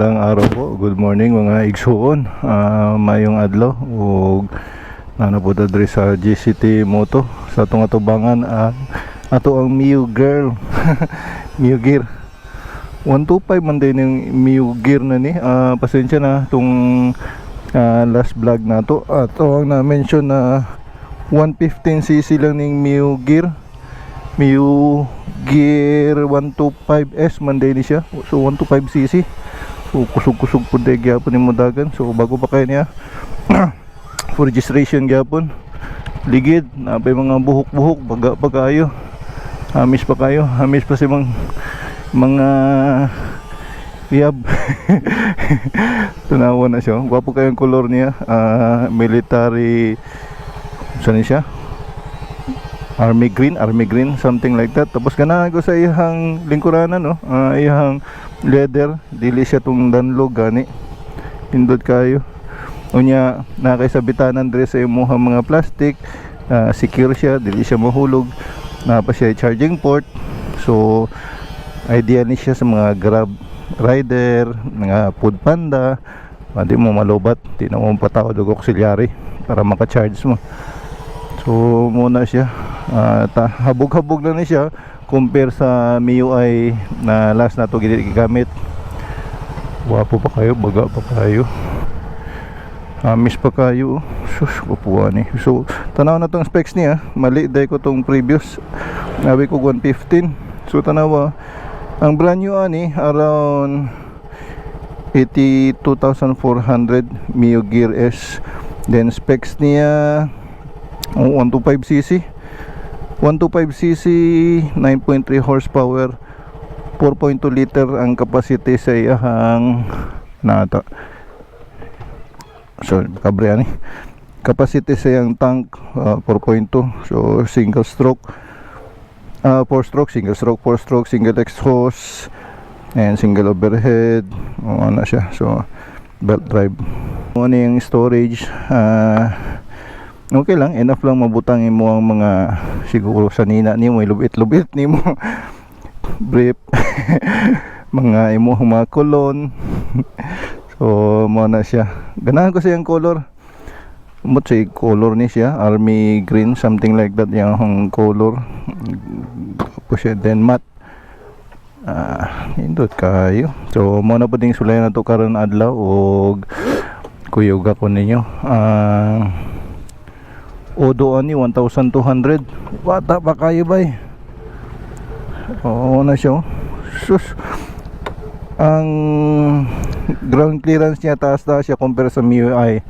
Magandang araw po. Good morning mga igsuon. Ah, mayong adlaw ug nana po ta diri sa GCT Moto sa atong atubangan ah, ato ang Miu Girl. Miu Gear. 125 man din yung Miu Gear na ni. Ah, pasensya na tong ah, last vlog na to. Ato ang na-mention na 115cc lang ning Miu Gear. Miu Gear 125S man din siya. So 125cc. So kusog-kusog po dahil gyapon yung mudagan. So bago pa kayo niya for registration gyapon. Ligid, napay mga buhok-buhok, baga pa kayo. Hamis pa kayo, hamis pa si mga mga Yab. Tunawa na siya. Gwapo kayong color niya. Ah, military saan siya? army green, army green, something like that. Tapos ganahan ko sa iyang lingkuranan, no? Ah, iyang leather, dili siya tong danlog gani. Pindot kayo. Unya nakaisabitanan dire sa imong mga plastic, ah, secure siya, dili siya mahulog. Napa siya charging port. So ideal ni siya sa mga grab rider, mga food panda. Hindi mo malubat, di na mo patawad og auxiliary para maka-charge mo. So muna siya Ah, ta habog-habog na ni siya compare sa MIUI na last na to gigamit. Wapo pa kayo, baga pa kayo. Amis pa kayo. Sus, kapuha ni. So, tanaw na tong specs niya. Mali dahil ko tong previous. Nabi ko 115. So, tanawa. Ang brand new ani, around 82,400 Mio Gear S. Then, specs niya oh, 125cc. 125cc 9.3 horsepower 4.2 liter ang capacity sa iyang nata. So kabre ani. Capacity sa iyang tank uh, 4.2 so single stroke. Uh, 4 stroke single stroke 4 stroke single exhaust and single overhead. O ano siya? So belt drive. Ano yung storage? Uh, okay lang enough lang mabutang mo ang mga siguro sa nina nimo ilubit-lubit nimo. Brief. Mga imo mga kolon. So mo na siya. Ganahan ko siyang color. Umot sa color ni siya army green something like that yung color. Po siya then matte. Ah indot kayo. So mo na po ding sulayan na to karon adlaw og kuyog ako ninyo. Ah Odo ani 1,200 Bata pa kayo ba eh Oo na siya oh. Sus. Ang ground clearance niya taas taas siya compare sa MIUI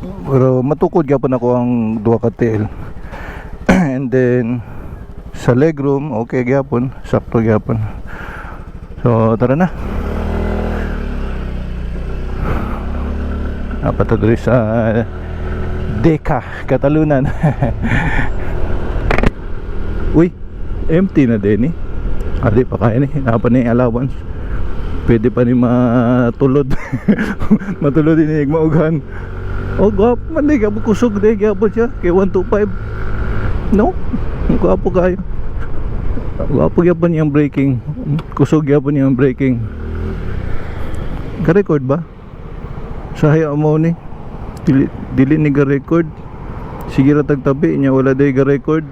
Pero matukod gyapon ako ang duha ka tail And then sa legroom okay gyapon. Sakto gyapon. So tara na. Napatadri sa Deka, Katalunan. Uy, empty na din eh. Adi pa kaya ni, napa ni allowance. Pwede pa ni matulod. matulod din ni maughan. Oh, gwapo man di gabo kusog di gabo siya kay 125. No? Gwapo kayo. Gwapo gyapon yung braking. Kusog gyapon yung braking. Ka-record ba? Sa haya mo ni dili, dili ni ga record. Sige ra tagtabi nya wala day ga record.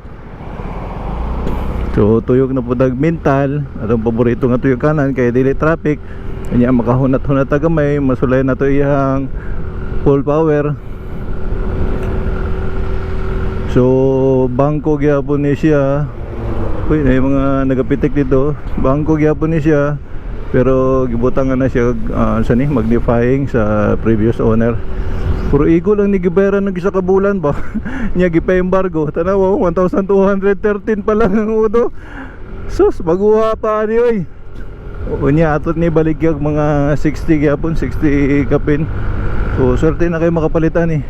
So tuyok na po dag mental. Atong paborito nga tuyok kanan kay dili traffic. Nya makahunat-hunat gamay masulay na to iyang full power. So bangko gyapon ni siya. Uy, may mga nagapitik dito. Bangko gyapon ni siya pero gibutangan na siya uh, sa ni magnifying sa previous owner Puro igo lang ni Gibera ng isa ka bulan ba? Nya gipa-embargo. Tanaw 1,213 pa lang ang udo. Sus, maguha pa ni oy. Unya atot ni baligyag mga 60 gyapon, 60 kapin. So, swerte na kayo makapalitan eh.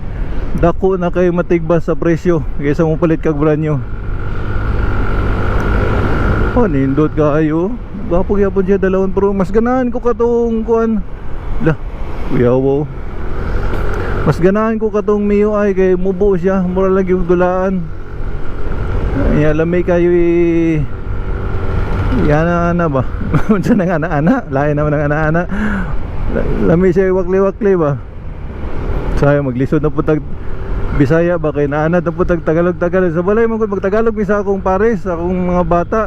Dako na kayo matigbas sa presyo kaysa mo palit kag brand new. Oh, nindot kayo. Gapo gyapon siya dalawon pero mas ganahan ko katong kuan. Lah, kuyawo mas ganahan ko katong Mio ay kay mubo siya mura lang yung dulaan ay lamay kayo i Yan ana ba? Unsa nang ana-ana? Lain naman ng ana-ana. Lami siya wakli-wakli ba? Saya maglisod na putag Bisaya ba kay naanad na putag Tagalog-Tagalog. Sa balay man magtagalog bisa akong pares, akong mga bata.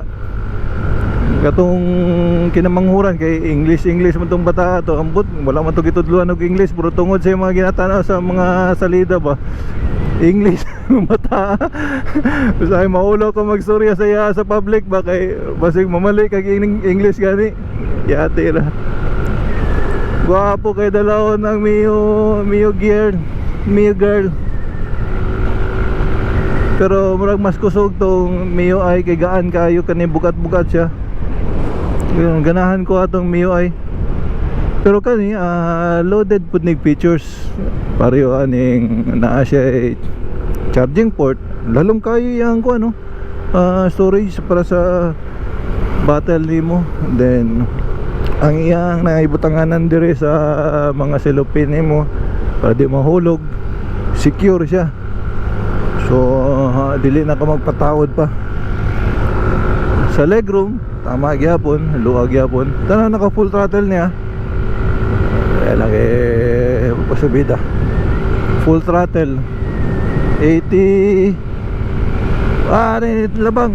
Katong kinamanghuran kay English English man tong bata to. Ambot wala man to gitudluan og English. Puro tungod sa mga ginatanaw sa mga salida ba? English mata Usay maulo ko magstorya sa iya sa public ba? Kay basig mamali kag English gani. Yate ra. Gwapo kay dalaw ng Mio Mio girl Mio girl. Pero murag mas kusog tong Mio ay kay gaan kayo kani bukat-bukat siya Ganun, ganahan ko atong MIUI pero kani ah, loaded pud nig features. Pareho aning naa siya charging port. Lalong kayo yang ko ano ah, storage para sa battle nimo. Then ang iyang naibutanganan dire sa mga selopin nimo para di mahulog secure siya. So ah, dili na ka magpatawad pa sa legroom tama gyapon luwag gyapon. Tanan naka full throttle niya. Kaya lagi pasubida full throttle. 80 ah rinit labang.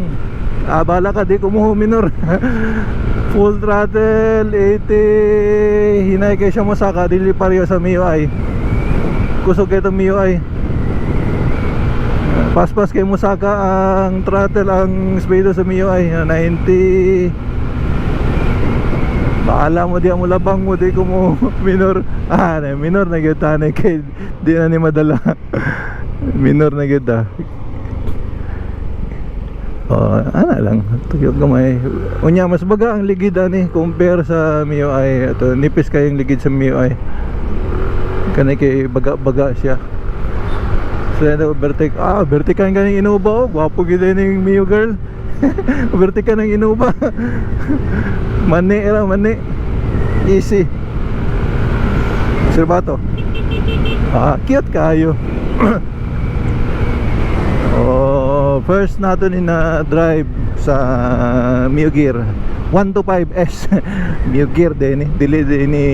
Ah bala ka di kumuho minor. Full throttle 80 hinay kay siya masaka dili pareho sa MIUI kusog kay itong MIUI Paspas kay Musaka ang throttle ang speedo sa MIUI 90 Baala mo di mo labang mo di ko mo minor ah na minor na gyud tanay kay di na ni madala minor na gyud ah Oh, ana lang. Tugyog gamay. Unya mas baga ang ligid ani compare sa MIUI. Ito nipis kayong ligid sa MIUI. Kanay kay baga-baga siya. So yan overtake. Ah, overtake ka ng Innova oh. Gwapo gid ning Mio girl. overtake ka ng Innova. mani era mani. Easy. Sir Bato. Ah, cute kayo. oh, first nato ni na drive sa Mio Gear 125S Mio Gear din eh. Dili din ni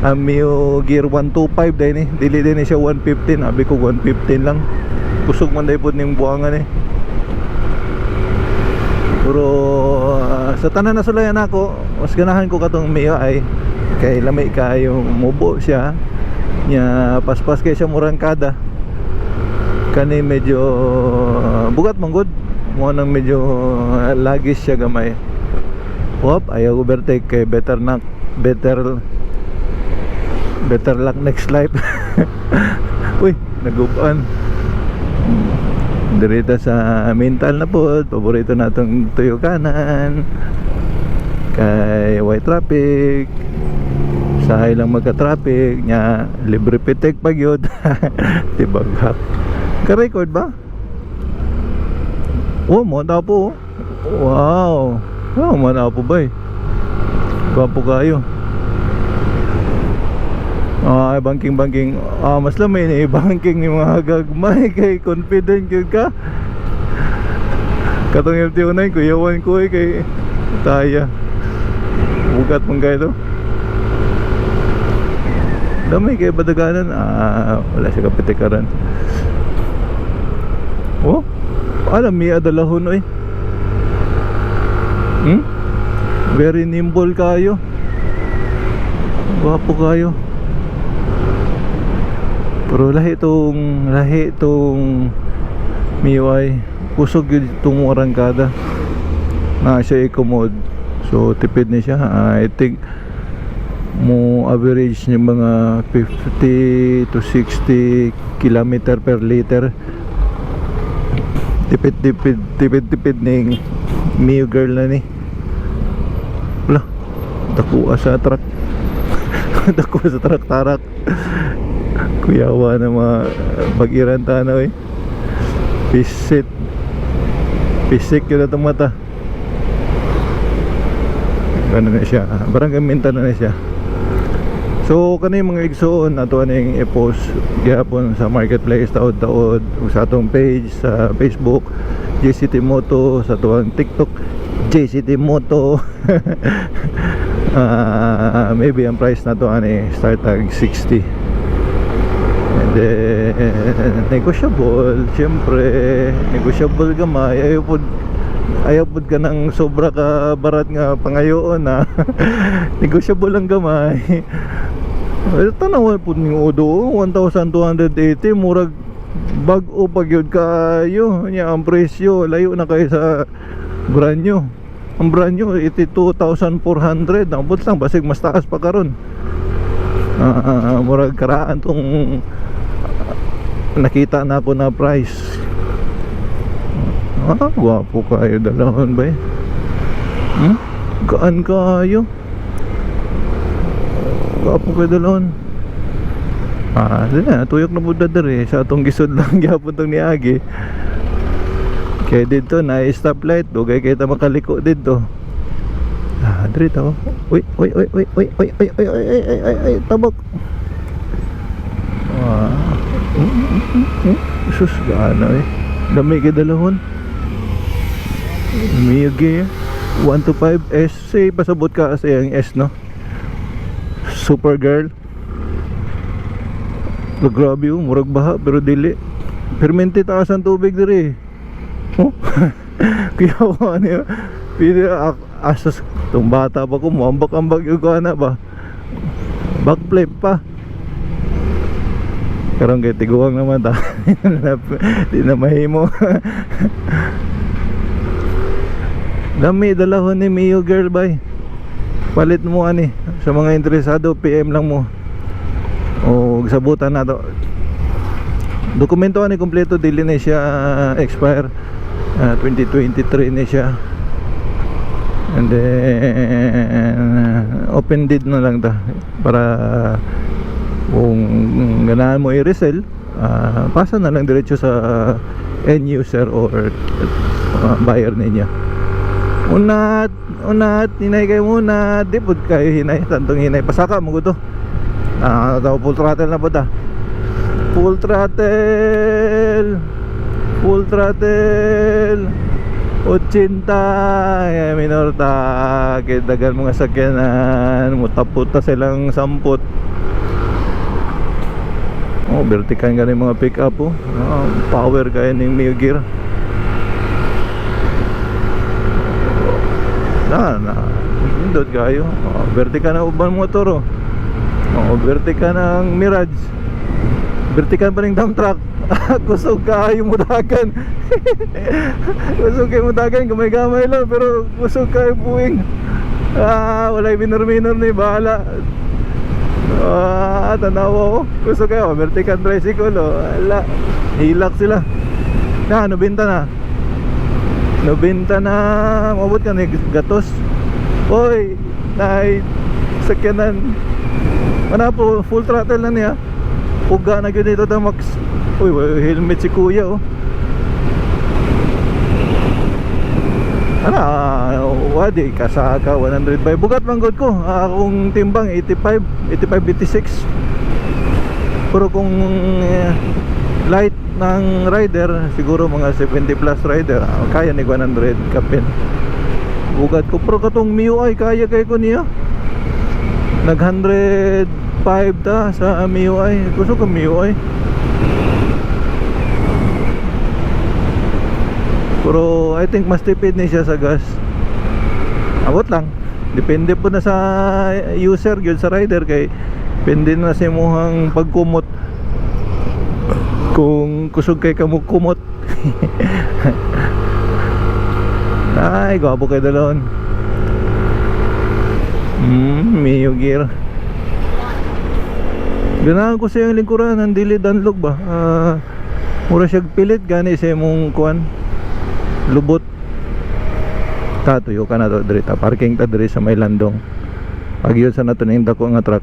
ang Mio Gear 125 din eh. Dili din ni siya 115 abi ko 115 lang. Kusog man dai pod ning buangan eh. Pero ah, sa tanan na sulayan ako mas ganahan ko katong Mio ay kay lamay kayo mubo siya. Nya paspas kay siya murang kada. Kani medyo uh, bugat manggod mo nang medyo uh, lagis siya gamay Wop, ayaw overtake kay better na better better luck next life uy nagupan dirita sa mental na po paborito natong tuyo kanan kay white traffic sahay lang magka traffic nya libre pitik pag yun tibaghak ka-record ba? Oh, mo po. Wow. Wow, mo na po ba eh. Gwapo kayo. Ah, banking banking. Ah, mas lamay ni banking ni mga gagmay kay confident gyud ka. Katong LTO9 kuyawan ko eh kay taya. Bugat mong kayo to. Damay kay badaganan. Ah, wala siya kapitikaran. Oh, alam mi adalahon oy. Hmm? Very nimble kayo. Gwapo kayo. Pero lahi itong lahi itong MIUI kusog yun itong arangkada na siya i-commode so tipid ni siya I think mo average niya mga 50 to 60 kilometer per liter tipid tipid tipid tipid ning Mio girl na ni. Wala. Dakuha sa truck. Dakuha sa truck tarak. Kuyawa na mga bagiran tanaw eh pisit. Pisik yun na mata. Ano na siya? Barangay minta na siya. So kani mga igsoon ato ning i-post. Gyapon sa marketplace taod-taod. Sa atong page sa Facebook JCT Moto sa tuwang TikTok JCT Moto. Ah, maybe ang price na to ano eh, start tag 60 and then negotiable syempre negotiable gamay. Ayaw po ayaw po ka ng sobra ka barat nga pangayoon na. Negotiable lang gamay. Ay, tanaw po ni Odo 1,280 murag bag-o pag yun kayo. Niya ang presyo layo na kayo sa brand new. Ang brand new 82,400 nabot lang basig mas taas pa karon Ah, murag karaan tong ah, nakita na ako na price. Ah gwapo kayo dalawon ba eh hmm? gaan kayo? Gwapo kayo dalawon Ah, na, tuyok na po dadari sa atong gisod lang gyapon tong niagi. Kaya dito na stoplight, dugay kay ta makaliko dito. Ah, diri ta. oh. Uy, uy, uy, uy, uy, uy, uy, uy, uy, uy, uy, uy, uy, tabok. Ah. Mm, mm, mm, mm. Sus, gaano eh. Dami kay dalahon. Miyagi. 1 to 5 S. Say, pasabot ka sa yung S, no? Supergirl. Oh, grabe oh, murag baha pero dili. Permente taas ang tubig diri. Oh. Kaya ano yun. Pili asas tong bata pa ko muambak-ambak yung kana ba. Backflip pa. Karong kay tiguang naman ta. Di na mahimo. Dami dalahon ni Mio girl bay. Palit mo ani sa mga interesado PM lang mo o sabutan na to. Dokumento ni kompleto dili na siya uh, expire. Uh, 2023 na siya. And then uh, open deed na lang ta. Para kung ganahan mo i-resell uh, pasa na lang diretso sa end user or uh, buyer ninyo unat unat hinay kayo muna di pud kayo hinay tantong hinay. Pasaka mo to Ah, daw full throttle na po ta. Full throttle. Full throttle. 80 eh, minor ta dagan mga sakyanan. Mutaputa silang samput oh vertical ganing mga pick up oh. Ah, power kaya ning Mio gear. Na na. Indot kayo. Oh, vertical na uban motor oh o, overtake ka ng Mirage. Overtake ka pa ng dump truck. Kusog ka yung mutakan kusog ka yung mutakan gamay-gamay lang pero kusog ka yung ah, wala yung minor-minor na yung bahala. Ah, tanawa ko kusog kayo overtake ka oh, tricycle o ala hilak sila. Na, nabinta na. Nabinta na mabot ka na gatos. Oy, night sakyanan ano po, full throttle na niya. Puga na gyud dito ta max. Uy, helmet si kuya oh. Ano, uh, wadi kasaka 105 bugat man gud ko. Ah, Akong timbang 85, 85 86. Pero kung eh, light ng rider, siguro mga 70 plus rider, ah, kaya ni 100 kapin. Bugat ko pero katong MIUI kaya kay ko niya nag 105 ta sa MIUI gusto ko MIUI pero I think mas tipid ni siya sa gas. Abot lang. Depende po na sa user yun sa rider kay depende na sa imuhang pagkumot. Kung kusog kay kamukkumot ay gwapo kay dalon Hmm, Mio gear. Ganahan ko sa yung lingkuran ng dili danlog ba? Ah, mura siya pilit gani sa imong kuan lubot. Tatuyo ka na to diri ta parking ta diri sa may landong. Pag yun sa nato ning dako nga truck.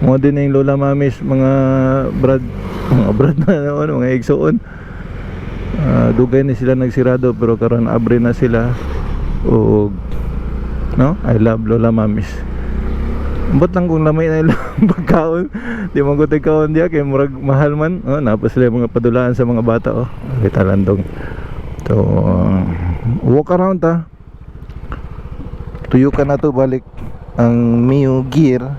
Mo din yung lola mamis mga brad mga brad na ano, mga igsoon. Ah, dugay ni sila nagsirado pero karon abre na sila og no? I love Lola Mamis. Ambot lang kung lamay na ilang pagkaon? Di mo ko kaon diya Kaya murag mahal man. Oh, Napos sila mga padulaan sa mga bata oh. Kita landong So uh, Walk around ta tuyo ka na to balik ang Mio Gear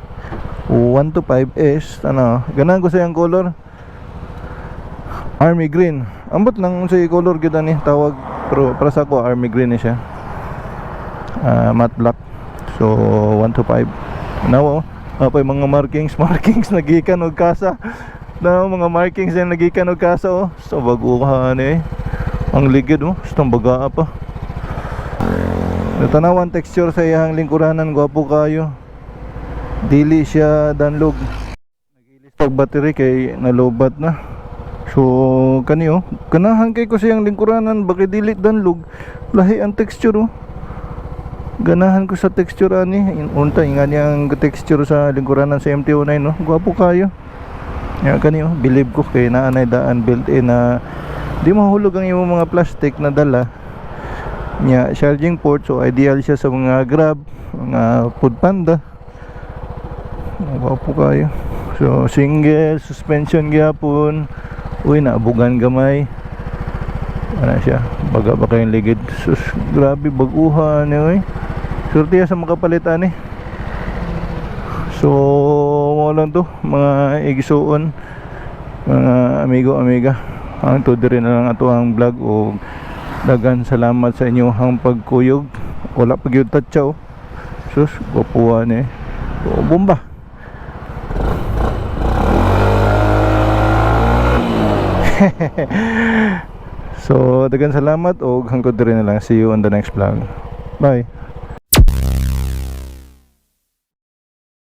1 to 5S ano ganahan ko sa yung color? Army green. Ambot lang sa color gyud ani tawag pero para sa ako army green ni siya Ah, matte black. So 1 to 5 now oh, pa mga markings markings nagikan og kasa. Na mga markings na nagikan og kasa oh? So baguhan eh. Ang ligid oh. Sa bagaa pa. Natanawan texture sa iyang lingkuranan. Gwapo kayo. Dili siya danlog. Nagilis pag battery kay nalobat na. So kaniyo, kanahan kay ko siyang lingkuranan. Bakit dili danlog. Lahi ang texture oh. Ganahan ko sa texture ani. In- Unta nga niyang texture sa lingkuranan sa MT-09 no. Gwapo kayo. Ya kaniyo, believe ko kay naanay daan built-in na di mahulog ang imong mga plastic na dala. Nya charging port so ideal siya sa mga grab mga food panda. Po kayo. So single suspension gyapon. Uy naabugan gamay. Ano siya? Baga ba kayong ligid? Sus grabe baguhan eh uy surtiya sa makapalitan eh. So mo lang to mga igisuon mga amigo amiga. Ang to na lang ato ang vlog o dagan salamat sa inyo. Ang pagkuyog wala pag yung tatsaw. Sus gupuan eh. O, bomba. So dagan salamat o hangtod rin na lang. See you on the next vlog. Bye